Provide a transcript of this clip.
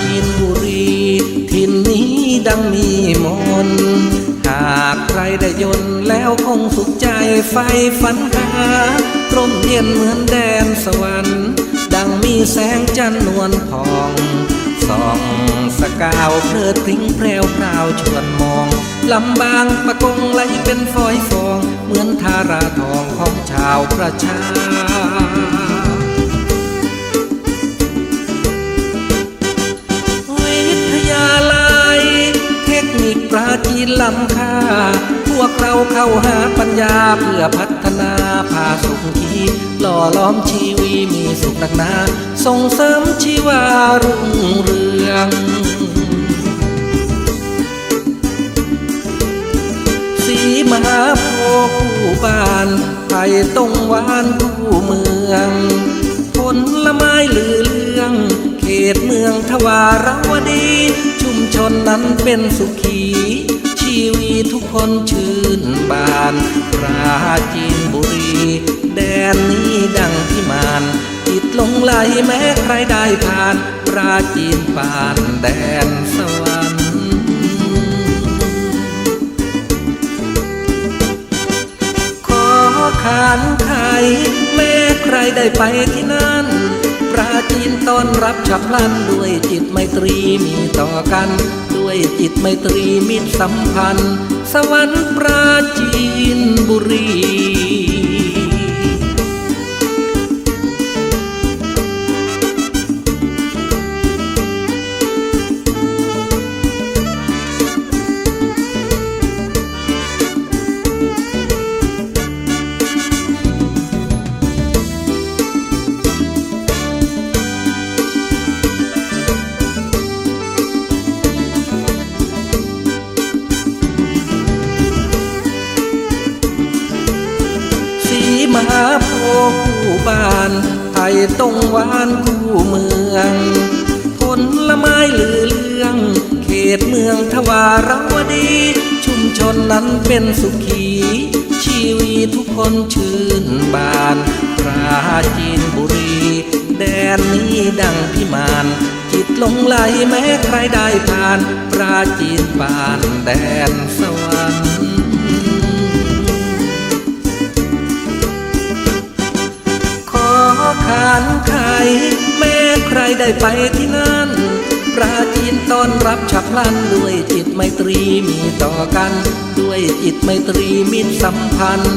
จีนบุรีทิณนี้ดังมีมน หากใครได้ยนต์แล้วคงสุขใจไฟฝันหาร่มเย็นเหมือนแดนสวรรค์ ดังมีแสงจันทร์นวลพองส่องสกาวเพลิดพริ้งแพรวพราวชวนมองลำบางปะกงไหลเป็นฝอยฟอง เหมือนทาราทองของชาวประชา นล้ำค่า พวกเราเข้าหาปัญญาเพื่อพัฒนาพาสุขีหล่อล้อมชีวีมีสุขนักหนา ส่งเสริมชีวารุ่งเรืองสีมหาโพคู่บ้านไผ่ตรงวานคู่เมืองผลละไม้หลือเลืองเขตเมืองทวารวดี ชุมชนนั้นเป็นสุขี วีทุกคนชื่นบานปราจีนบุรี แดนนี้ดังพิมานจิตลงไหลแม้ใครได้ผ่านปราจีนปานแดนสวรรค์ขอขานไขแม้ใครได้ไปที่นั่นปราจีนต้อนรับฉับพลันด้วยจิตไมตรีมีต่อกัน จิตไมตรีมิตรสัมพันธ์ สวรรค์ปราจีนบุรี โพคู่บ้านไผ่ตรงหวานคู่เมืองผลละไม้เหลือเลือง เขตเมืองทวารวดี ชุมชนนั้นเป็นสุขี ชีวีทุกคนชื่นบานปราจีนบุรี แดนนี้ดังพิมานจิตหลงไหลแม้ใครได้ผ่าน ปราจีนปานแดนสวรรค์านไขแม้ใครได้ไปที่นั่น ปราจีนต้อนรับฉับพลันด้วยจิตไมตรีมีต่อกัน ด้วยจิตไมตรีมิตรสัมพันธ์